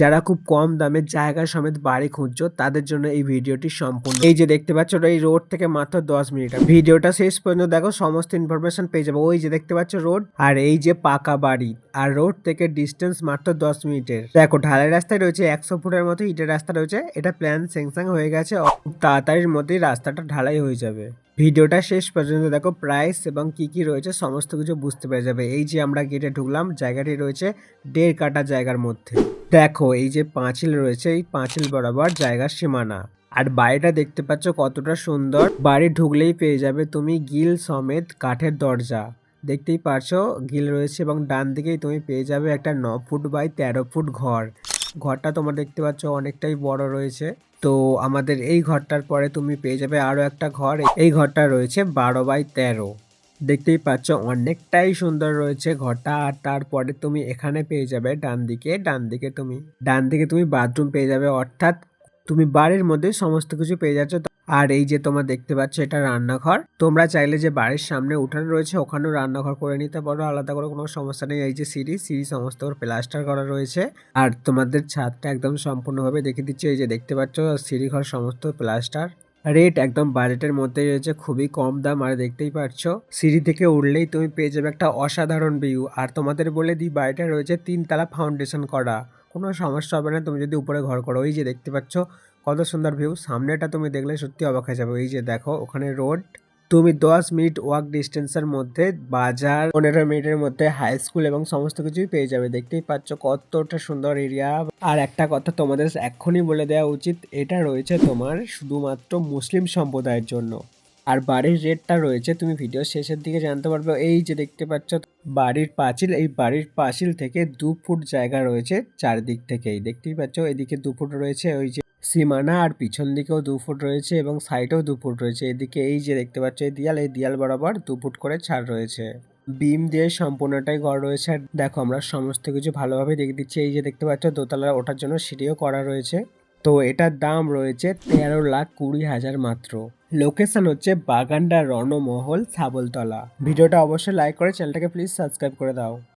যারা খুব কম দামে জায়গা সমেত বাড়ি খুঁজছো, তাদের জন্য এই ভিডিওটি সম্পূর্ণ। এই যে দেখতে পাচ্ছ এই রোড থেকে মাত্র দশ মিনিট। ভিডিওটা শেষ পর্যন্ত দেখো, সমস্ত ইনফরমেশন পেয়ে যাব। ওই যে দেখতে পাচ্ছ রোড, আর এই যে পাকা বাড়ি। আর রোড থেকে ডিস্টেন্স মাত্র দশ মিনিটের। দেখো, ঢালাই রাস্তায় রয়েছে একশো ফুটের মতো ইটের রাস্তা রয়েছে। এটা প্ল্যান স্যাংসাং হয়ে গেছে। তাড়াতাড়ির মধ্যেই রাস্তাটা ঢালাই হয়ে যাবে। ভিডিওটা শেষ পর্যন্ত দেখো প্রাইস এবং কি কি রয়েছে সমস্ত কিছু বুঝতে পেরে যাবে। এই যে আমরা গেটে ঢুকলাম, জায়গাটি রয়েছে দেড় কাটা জায়গার মধ্যে। দেখো, এই যে পাঁচিল রয়েছে, এই পাঁচিল বরাবর জায়গার সীমানা। আর বাড়িটা দেখতে পাচ্ছ কতটা সুন্দর। বাড়ি ঢুকলেই পেয়ে যাবে তুমি গিল সমেত কাঠের দরজা। দেখতেই পারছ, গিল রয়েছে এবং ডান দিকেই তুমি পেয়ে যাবে একটা ন ফুট বাই তেরো ফুট ঘর। ঘরটা তোমরা দেখতে পাচ্ছ অনেকটাই বড় রয়েছে। তো আমাদের এই ঘরটার পরে তুমি পেয়ে যাবে আরও একটা ঘর। এই ঘরটা রয়েছে বারো বাই তেরো। দেখতেই পাচ্ছ অনেকটাই সুন্দর রয়েছে ঘরটা। আর তারপরে তুমি এখানে পেয়ে যাবে ডান দিকে ডান দিকে তুমি, ডান দিকে তুমি বাথরুম পেয়ে যাবে। অর্থাৎ তুমি বাড়ির মধ্যে সমস্ত কিছু পেয়ে যাচ্ছ। আর এই যে তোমরা দেখতে পাচ্ছ এটা রান্নাঘর। তোমরা চাইলে যে বাড়ির সামনে উঠান রয়েছে, ওখানেও রান্নাঘর করে নিতে পারো। আলাদা করে কোনো সমস্যা নেই। এই যে সিঁড়ি সিঁড়ি সমস্ত প্লাস্টার করা রয়েছে। আর তোমাদের ছাদটা একদম সম্পূর্ণভাবে দেখে দিচ্ছে। এই যে দেখতে পাচ্ছ সিঁড়ি ঘর সমস্ত প্লাস্টার। রেট একদম বাজেটের মধ্যে রয়েছে, খুবই কম দাম। আর দেখতেই পাচ্ছ, সিঁড়ি থেকে উঠলেই তুমি পেয়ে যাবে একটা অসাধারণ ভিউ আর তোমাদের বলে দিই, বাড়িটা রয়েছে তিনতলা ফাউন্ডেশন করা। কোনো সমস্যা হবে না। তুমি যদি উপরে ঘর করো। ওই যে দেখতে পাচ্ছ কত সুন্দর ভিউ সামনেটা তুমি দেখলে সত্যি অবাক হয়ে যাবে। এই যে দেখো, ওখানে রোড তুমি দশ মিনিট ওয়াক ডিস্টেন্সের মধ্যে, বাজার পনেরো মিনিটের মধ্যে হাই স্কুল এবং সমস্ত কিছুই পেয়ে যাবে। দেখতেই পাচ্ছ কতটা সুন্দর এরিয়া আর একটা কথা তোমাদের এক্ষুনি বলে দেওয়া উচিত, এটা রয়েছে তোমার শুধুমাত্র মুসলিম সম্প্রদায়ের জন্য। আর বাড়ির রেটটা রয়েছে, তুমি ভিডিও শেষের দিকে জানতে পারবে। এই যে দেখতে পাচ্ছ, বাড়ির পাঁচিল, এই বাড়ির পাঁচিল থেকে দু ফুট জায়গা রয়েছে চারদিক থেকেই। দেখতেই পাচ্ছ, এদিকে দু ফুট রয়েছে, ওই যে সীমানা আর পিছন দিকেও দু ফুট রয়েছে এবং সাইডেও দু ফুট রয়েছে। এদিকে এই যে দেখতে পাচ্ছ, এই দিয়াল এই দিয়াল বরাবর দু ফুট করে ছাড় রয়েছে। বিম দিয়ে সম্পূর্ণটাই ঘর রয়েছে। আর দেখো, আমরা সমস্ত কিছু ভালোভাবে দেখে, দিচ্ছি। এই যে দেখতে পাচ্ছ, দোতলা ওঠার জন্য সিঁড়িও করা রয়েছে। তো এটার দাম রয়েছে তেরো লাখ কুড়ি হাজার মাত্র। লোকেশন হচ্ছে বাগানডা রণমহল সাবলতলা। ভিডিওটা অবশ্যই লাইক করে চ্যানেলটাকে প্লিজ সাবস্ক্রাইব করে দাও।